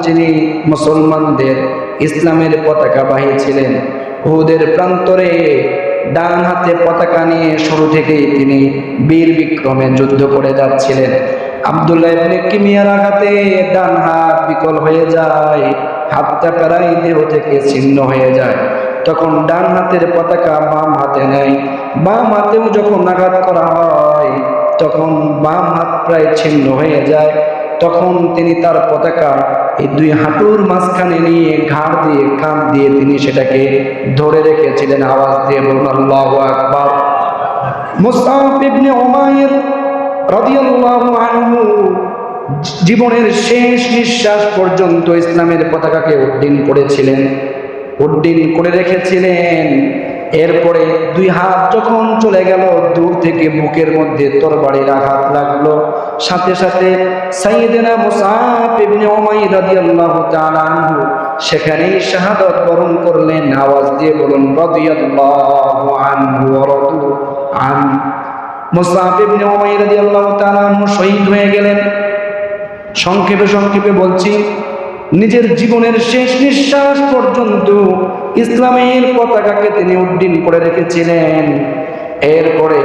যিনি মুসলমানদের ইসলামের পতাকাবাহী ছিলেন উহুদের প্রান্তরে ডান হাতে পতাকা নিয়ে শুরু থেকেই তিনি বীর বিক্রমে যুদ্ধ করে যাচ্ছিলেন। আব্দুল্লাহ কিমিয়ার ডান হাত বিকল হয়ে যায় দেহ থেকে ছিন্ন হয়ে যায়। তখন ডান হাতের পতাকা বাম হাতে বাম যখন করা হয় তখন বাম হাত প্রায় ছিন্ন হয়ে যায়। তখন তিনি তার পতাকা এই দুই হাঁটুর মাঝখানে নিয়ে ঘাড় দিয়ে কান দিয়ে তিনি সেটাকে ধরে রেখেছিলেন। আওয়াজ দিয়ে বলুন, আল্লাহু আকবার। মুসআব ইবনে উমাইর রাদিয়াল্লাহু জীবনের শেষ নিঃশ্বাস পর্যন্ত ইসলামের পতাকাকে উড্ডীন করেছিলেন। উড্ডীন করে রেখেছিলেন। এরপরে দুই হাত যখন চলে গেল, দূর থেকে বুকের মধ্যে তরবারির আঘাত লাগল। সাথে সাথে সাইয়েদেনা মুসাফ ইবনে উমাইর রাদিয়াল্লাহু তাআলা আনহু সেখানেই শাহাদাত বরণ করলেন, আওয়াজ দিয়ে বলুন রাদিয়াল্লাহু আনহু ওয়া রাদু আন। মুসাফ ইবনে উমাইর রাদিয়াল্লাহু তাআলা আনহু শহীদ হয়ে গেলেন। সংক্ষেপে সংক্ষেপে বলছি নিজের জীবনের শেষ নিঃশ্বাস পর্যন্ত ইসলামের পতাকাকে তিনি উড্ডীন করে রেখেছিলেন। এরপরে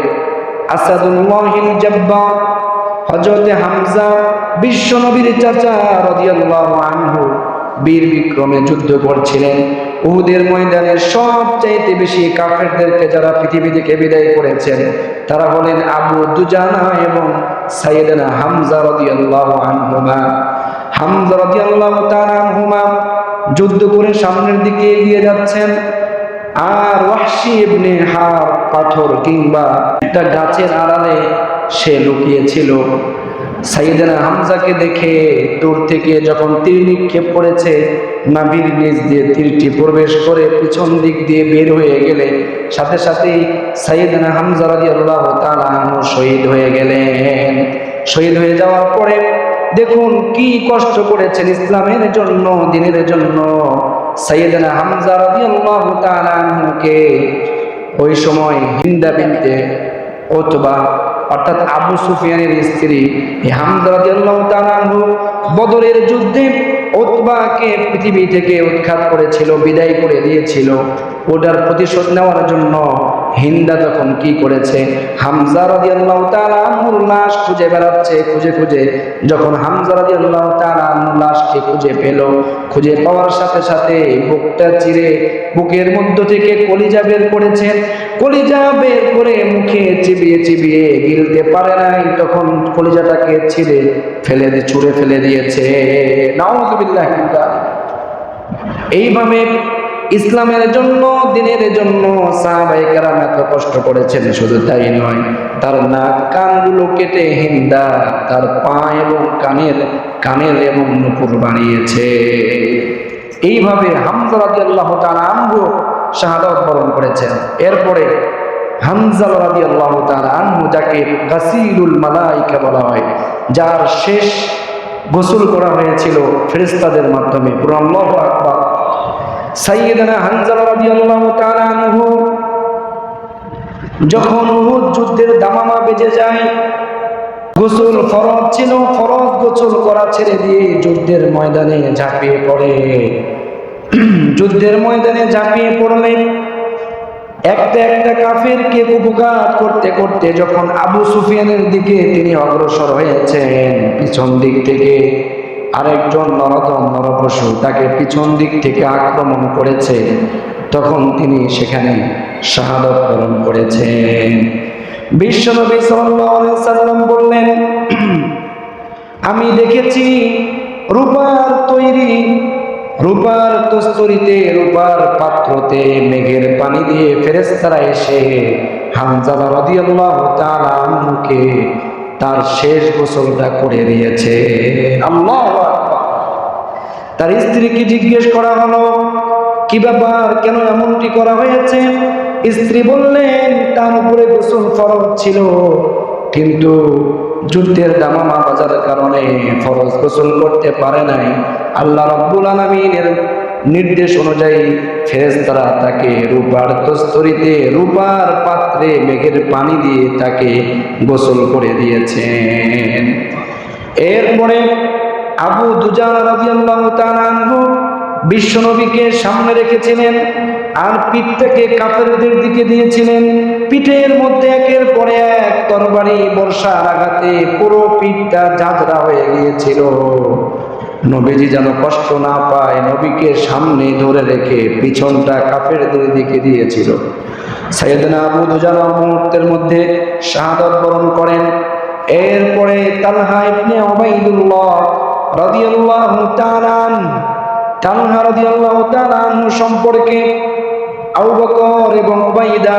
হামজা চাচা বীর বিক্রমে যুদ্ধ করছিলেন। বেশি যারা পৃথিবী থেকে বিদায় করেছেন, তারা হলেন আবু দুজানা এবং সাইয়েদনা হামজা রাদিয়াল্লাহু আনহুমা। যুদ্ধ করে সামনের দিকে এগিয়ে যাচ্ছেন। আর ওয়াহশি হার পাথর কিংবা একটা গাছের আড়ালে সে লুকিয়েছিল। সাইয়েদনা হামজাকে দেখে দূর থেকে যখন তীর নিক্ষেপ করেছে, নাভির নিচ দিয়ে তীরটি প্রবেশ করে পিছন দিক দিয়ে বের হয়ে গেলে, সাথে সাথেই সাইয়েদনা হামজা রাদিয়াল্লাহু তাআলা আনহু শহীদ হয়ে গেলেন। শহীদ হয়ে যাওয়ার পরে দেখুন কি কষ্ট করেছেন ইসলামের জন্য, দিনের জন্য। সাইয়েদনা হামজা রাদিয়াল্লাহু তাআলা আনহুকে ওই সময় হিন্দা বিনতে অথবা অর্থাৎ আবু সুফিয়ানের স্ত্রী হামজা রাদিয়াল্লাহু তাআলা বদরের যুদ্ধে ওতবাকে পৃথিবী থেকে উৎখাত করেছিল, বিদায় করে দিয়েছিল। ওটার প্রতিশোধ নেওয়ার জন্য হিন্দা তখন কি করেছে? হামজা রাদিয়াল্লাহু তাআলা লাশ খুঁজে বেড়াচ্ছে, খুঁজে খুঁজে। যখন হামজা রাদিয়াল্লাহু তাআলা আনহুর লাশকে খুঁজে পেল, খুঁজে পাওয়ার সাথে সাথে বুকটা চিরে বুকের মধ্য থেকে কলিজা বের করেছে। কলিজা বের করে মুখে চিবিয়ে চিবিয়ে গিলতে পারে নাই, তখন কলিজাটাকে ছিঁড়ে ফেলে দিয়ে ছুঁড়ে ফেলে দিয়েছে। নাউজুবিল্লাহ এইভাবে ইসলামের জন্য, দিনের জন্য সাহাবাই কেরাম এত কষ্ট করেছেন, শুধু তাই নয়, তার নাক কানগুলো কেটে হিন্দা, তার পা এবং কানের কানের এবং নুপুর বানিয়েছে। এইভাবে হামজা রাদিয়াল্লাহু তাআলা আনহু শাহাদাত বরণ করেছেন। এরপরে হামজা রাদিয়াল্লাহু তাআলা আনহু যাকে গাসিলুল মালাইকা বলা হয়, যার শেষ গোসল করা হয়েছিল ফেরেশতাদের মাধ্যমে। পুরো আল্লাহু আকবার। সাইয়েদানা হানজালা রাদিয়াল্লাহু তাআলা যখন উহুদ যুদ্ধের দামামা বেজে যায়, গোসল ফরজ ছিল, ফরজ গোসল করা ছেড়ে দিয়ে যুদ্ধের ময়দানে ঝাঁপিয়ে পড়ে। যুদ্ধের ময়দানে ঝাঁপিয়ে পড়লে একটা একটা কাফেরকে কুপঘাত করতে করতে যখন আবু সুফিয়ানের দিকে তিনি অগ্রসর হয়েছেন, পিছন দিক থেকে আরেকজন নরদম নরপশু তাকে পিছন দিক থেকে আক্রমণ করেছে। তখন তিনি সেখানে শাহাদত বরণ করেছেন। বিশ্বনবী সাল্লাম বললেন, আমি দেখেছি রূপার তৈরি, রূপার তস্তরিতে, রূপার পাত্রতে মেঘের পানি দিয়ে ফেরেস্তারা এসে হামজালা রাদিয়াল্লাহু তাআলা আনহুকে তার শেষ গোসলটা করে দিয়েছে। তার স্ত্রীকে জিজ্ঞেস করা হলো, কি ব্যাপার? কেন এমনটি করা হয়েছে? স্ত্রী বললেন, তার উপরে গোসল ফরজ ছিল, কিন্তু যুদ্ধের দামামা বাজারের কারণে ফরজ গোসল করতে পারে নাই। আল্লাহ রব্বুল আলমিনের নির্দেশ অনুযায়ী ফেরেশতারা তাকে রূপার তস্তরিতে রূপার পাত্রে মেঘের পানি দিয়ে তাকে গোসল করে দিয়েছেন। এরপরে আবু দুজান বিশ্বনবীকে সামনে রেখেছিলেন আর পিঠটাকে কাফেরদের দিকে দিয়েছিলেন। পিঠের মধ্যে একের পরে এক তরবারি, বর্ষার আঘাতে পুরো পিঠটা ঝাঁঝরা হয়ে গিয়েছিল। নবীজি যেন কষ্ট না পায়, নবীকে সামনে ধরে রেখে পিছনটা কাফেরদের দিকে দিয়েছিল। সাইয়েদনা আবু দুজান মুহূর্তের মধ্যে শাহাদত বরণ করেন। এরপরে তালহা ইবনে উবাইদুল্লাহ রাদিয়াল্লাহু তাআলা তালহা রাদিয়াল্লাহু তাআলা সম্পর্কে আবু বকর এবং উবাইদা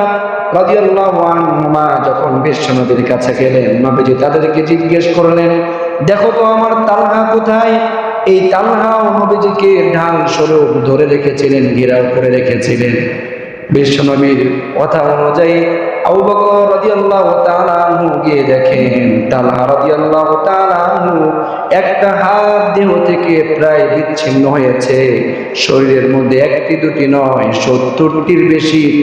রাদিয়াল্লাহু আনহুমা যখন বিশ্বনবীর কাছে গেলেন, নবীজি তাদেরকে জিজ্ঞেস করলেন, দেখো তো আমার তালহা কোথায়? এই তালহা নবীজিকে ঢাল স্বরূপ ধরে রেখেছিলেন, ঘেরাও করে রেখেছিলেন। বিশ্বনবীর কথা অনুযায়ী দেখেন একটা হাত দেহ থেকে প্রায় বিচ্ছিন্ন হয়েছে। শরীরের মধ্যে একটি, দুটি নয়, সত্তরটির বেশি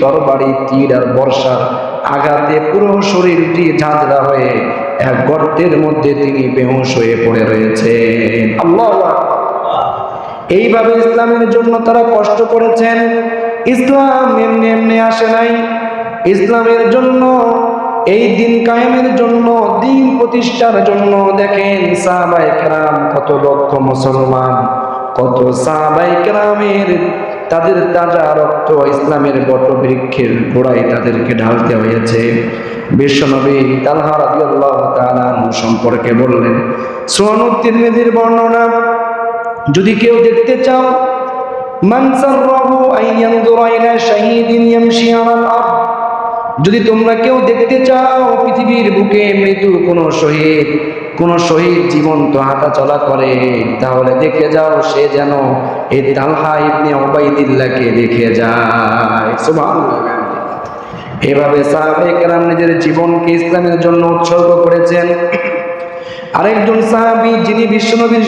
তীর আর বর্ষার আঘাতে পুরো শরীরটি ঝাঁঝরা হয়ে এক গর্তের মধ্যে তিনি বেহুশ হয়ে পড়ে আল্লাহ এইভাবে ইসলামের জন্য তারা কষ্ট করেছেন। ইসলাম এমনি এমনি আসে নাই। ইসলামের জন্য, এই দিন কায়েমের জন্য, দিন প্রতিষ্ঠার জন্য দেখেন সাহাবাই কেরাম কত লক্ষ মুসলমান, কত সাহাবাই কেরামের তাদের তাজা রক্ত ইসলামের বটবৃক্ষের গোড়ায় তাদেরকে ঢালতে হয়েছে। সম্পর্কে বললেন বর্ণনা, যদি কেউ দেখতে চাও যদি তোমরা কেউ দেখতে চাও পৃথিবীর বুকে মৃত্যু কোন শহীদ কোন শহীদ জীবন্ত হাঁটা চলা করে, তাহলে দেখে যাও সে যেন এই তালহা ইবনে ওবাইদিল্লাহকে দেখে যায়। সুবহানাল্লাহ। এভাবে সাহাবে কেরাম নিজের জীবনকে ইসলামের জন্য উৎসর্গ করেছেন। আরেকজন সাহাবী যিনি বিশ্বনবীর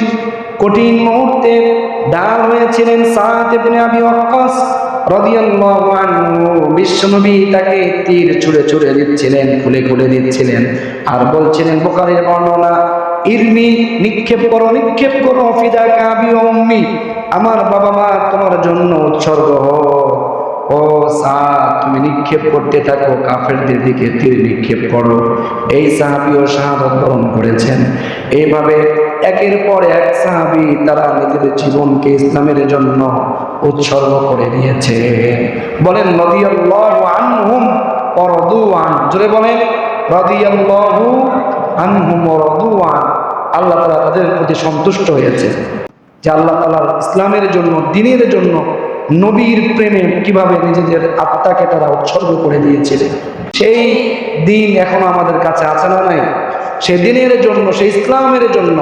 কঠিন মুহূর্তে ডাল হয়েছিলেন ইবনে আবি ওয়াক্কাস তাকে তীর ছুঁড়ে দিচ্ছিলেন, খুলে খুলে আর বলছিলেন বর্ণনা, ইরমি নিক্ষেপ করো নিক্ষেপ করো আমার বাবা মা তোমার জন্য উৎসর্গ হোক। ও সাদ তুমি নিক্ষেপ করতে থাকো, কাফেরদের দিকে তীর নিক্ষেপ করো। এই সাহাবিও শাহাদত বরণ করেছেন। এইভাবে একের পর এক সাহাবি তারা নিজেদের জীবনকে ইসলামের জন্য উৎসর্গ করে দিয়েছে বলেন, রাদিয়াল্লাহু আনহুম ওয়া রাদু আন জোরে বলেন, রাদিয়াল্লাহু আনহুম ওয়া রাদু আন আল্লাহ তাআলা তাদের প্রতি সন্তুষ্ট হয়েছে যে আল্লাহ তাআলার ইসলামের জন্য, দিনের জন্য নবীর প্রেমে কীভাবে নিজেদের আত্মাকে তারা উৎসর্গ করে দিয়েছিলেন? সেই দিন এখনও আমাদের কাছে আছে না নাই? সেই দিনের জন্য, সেই ইসলামের জন্য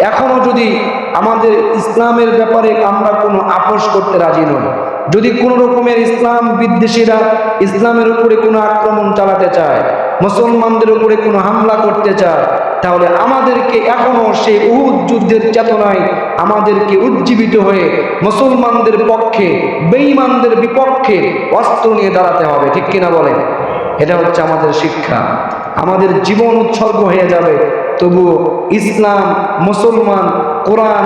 এখনও যদি আমাদের ইসলামের ব্যাপারে আমরা কোনো আপোষ করতে রাজি নই, যদি কোনো রকমের ইসলাম বিদ্বেষীরা ইসলামের উপরে কোনো আক্রমণ চালাতে চায়, মুসলমানদের উপরে কোনো হামলা করতে চায় তাহলে আমাদেরকে এখনও সেই উহুদ যুদ্ধের চেতনায় আমাদেরকে উজ্জীবিত হয়ে মুসলমানদের পক্ষে, বেঈমানদের বিপক্ষে অস্ত্র নিয়ে দাঁড়াতে হবে, ঠিক কিনা বলেন? এটা হচ্ছে আমাদের শিক্ষা। আমাদের জীবন উৎসর্গ হয়ে যাবে, তবুও ইসলাম, মুসলমান, কোরআন,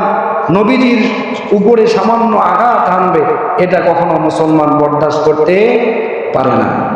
নবীজির উপরে সামান্য আঘাত আনবে, এটা কখনো মুসলমান বরদাস্ত করতে পারে না।